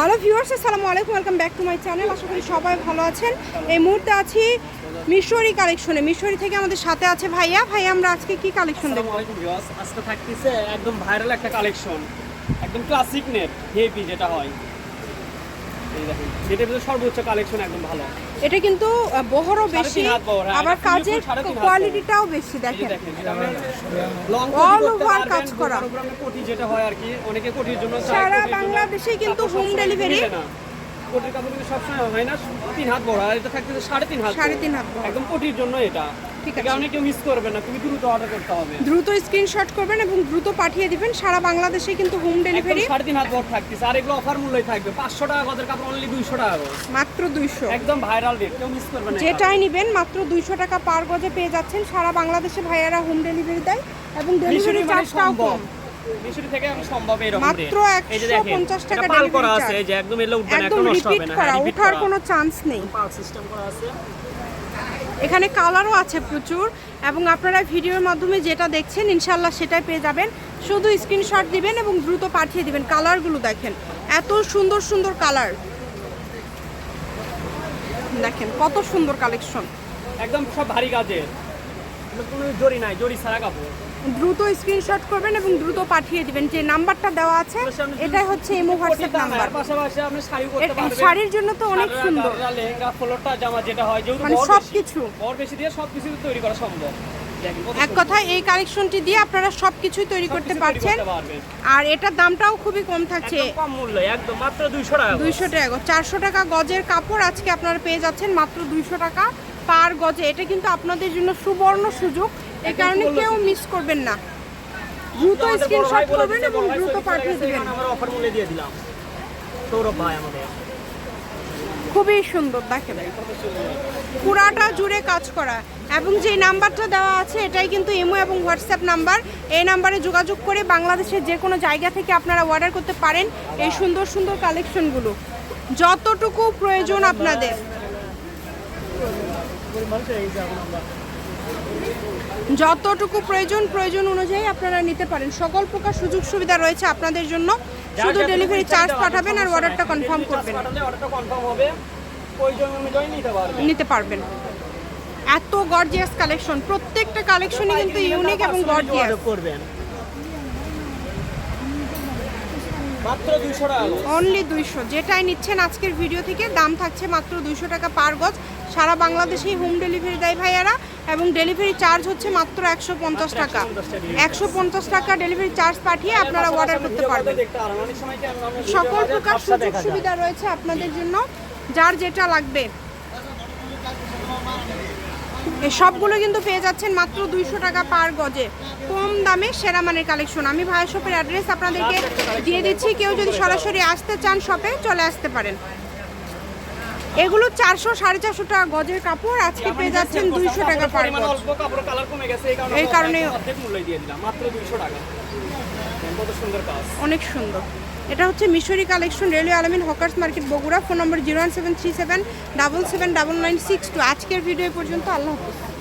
Hello viewers আসসালামু আলাইকুম welcome back to my channel আশা করি সবাই ভালো আছেন। এই মুহূর্তে আছি মিশরি কালেকশনে। মিশরি থেকে আমাদের সাথে আছে ভাইয়া। ভাইয়া, আমরা আজকে কি কালেকশন দেখব? আজকে থাকতেছে একদম ভাইরাল একটা কালেকশন। একদম ক্লাসিক নেট হেভি যেটা হয়। এই দেখুন সর্বোচ্চ কালেকশন একদম ভালো। এটা কিন্তু বহরও বেশি হ্যাঁ, আবার কাজের কোয়ালিটিটাও বেশি দেখেন। অল করতে কাজ করা। কোটি যেটা হয় আর কি অনেকে কোটির জন্য সারা বাংলাদেশে কিন্তু হোম না। কোটির কাপড় কিন্তু সবসময় হয় না তিন হাত বড় আর এটা থাকতেছে সাড়ে তিন হাত সাড়ে তিন হাত একদম কোটির জন্য এটা। ঠিক ঠিক আছে। আছে কেউ মিস করবে না তুমি দ্রুত অর্ডার করতে হবে। দ্রুত স্ক্রিনশট করবেন এবং দ্রুত পাঠিয়ে দিবেন। সারা বাংলাদেশে কিন্তু হোম ডেলিভারি সাড়ে তিন হাত বড় থাকতেছে আর এগুলো অফার মূল্যই থাকবে। পাঁচশো টাকা গদের কাপড় অনলি দুইশো টাকা মাত্র দুইশো। একদম ভাইরাল রেট কেউ মিস করবে না যেটাই নেবেন মাত্র দুইশো টাকা পার গজে পেয়ে যাচ্ছেন। সারা বাংলাদেশে ভাইয়ারা হোম ডেলিভারি দেয় এবং ডেলিভারি মানে চার্জটাও কম। মিশরি থেকে এখন সম্ভব এরকম মাত্র rate। এই 150 টাকা। এই যে একদম এলে উঠবে না একদম একদম নষ্ট রিপিট হবে না করা ওঠার কোনো চান্স নেই। পাল সিস্টেম করা আছে। এখানে কালারও আছে প্রচুর এবং আপনারা ভিডিওর মাধ্যমে যেটা দেখছেন ইনশাল্লাহ সেটাই পেয়ে যাবেন। শুধু স্ক্রিনশট দিবেন এবং দ্রুত পাঠিয়ে দিবেন। কালারগুলো দেখেন, এত সুন্দর সুন্দর কালার। দেখেন কত সুন্দর কালেকশন একদম সব ভারী কাজের। নাই সারা কাপড়। দ্রুত স্ক্রিনশট করবেন এবং দ্রুত পাঠিয়ে দিবেন। যে নাম্বারটা দেওয়া আছে এটাই হচ্ছে ইমো হোয়াটসঅ্যাপ নাম্বার শাড়ির জন্য তো অনেক সুন্দর। লেহেঙ্গা ফ্লোরটা জামা যেটা হয় যেহেতু মানে সবকিছু। বড় বেশি দিয়ে সবকিছু তৈরি করা সম্ভব। এক। কথায় এই কালেকশনটি দিয়ে আপনারা সবকিছুই তৈরি করতে পারছেন। আর এটার দামটাও খুবই কম থাকছে। একদম কম মূল্য একদম মাত্র দুইশো টাকা। দুইশো টাকা চারশো টাকা গজের কাপড় আজকে আপনারা পেয়ে যাচ্ছেন মাত্র দুইশো টাকা পার গজে। এটা কিন্তু আপনাদের জন্য সুবর্ণ সুযোগ। এই কারণে কেউ মিস করবেন না। দ্রুত স্ক্রিনশট করবেন এবং দ্রুত পাঠিয়ে দিবেন। আমরা অফার মূল্যে দিয়ে দিলাম। সৌরভ ভাই আমাদের। খুবই সুন্দর দেখেন। পুরাটা জুড়ে কাজ করা। এবং যে নাম্বারটা দেওয়া আছে এটাই কিন্তু ইমো এবং হোয়াটসঅ্যাপ নাম্বার। এই নাম্বারে যোগাযোগ করে বাংলাদেশের যে কোনো জায়গা থেকে আপনারা অর্ডার করতে পারেন এই সুন্দর সুন্দর কালেকশনগুলো যতটুকু প্রয়োজন আপনাদের। যতটুকু প্রয়োজন প্রয়োজন অনুযায়ী আপনারা নিতে পারেন। সকল প্রকার সুযোগ সুবিধা রয়েছে আপনাদের জন্য। শুধু ডেলিভারি চার্জ পাঠাবেন আর অর্ডারটা কনফার্ম করবেন। নিতে পারবেন। এত গর্জিয়াস কালেকশন প্রত্যেকটা কালেকশনই কিন্তু ইউনিক এবং গর্জিয়াস করবেন। মাত্র দুইশো টাকা। অনলি দুইশো। যেটাই নিচ্ছেন আজকের ভিডিও থেকে দাম থাকছে মাত্র দুইশো টাকা পার গজ। সারা বাংলাদেশেই হোম ডেলিভারি দেয় ভাইয়ারা এবং ডেলিভারি চার্জ হচ্ছে মাত্র একশো পঞ্চাশ টাকা। একশো পঞ্চাশ টাকা ডেলিভারি চার্জ পাঠিয়ে আপনারা অর্ডার করতে পারবেন। সকল প্রকার সুযোগ সুবিধা রয়েছে আপনাদের জন্য যার যেটা লাগবে। সবগুলো কিন্তু পেয়ে যাচ্ছেন মাত্র দুইশো টাকা পার গজে। কম দামে সেরা মানের কালেকশন আমি ভাইয়ের শপের অ্যাড্রেস আপনাদেরকে দিয়ে দিচ্ছি। কেউ যদি সরাসরি আসতে চান শপে চলে আসতে পারেন। এগুলো চারশো সাড়ে চারশো টাকা গজের কাপড়। আজকে পেয়ে যাচ্ছেন দুইশো টাকা পার অল্প কাপড় কালার কমে গেছে এই কারণে এই আমরা কারণে- অর্ধেক মূল্যে দিয়ে দিলাম। মাত্র দুইশো টাকা। কত সুন্দর কাজ। অনেক সুন্দর। এটা হচ্ছে Mishri collection railway Alamin hawkers market Bogura. Phone number zero one seven three seven double seven double nine six two. আজকের ভিডিও পর্যন্ত আল্লাহ হাফিজ।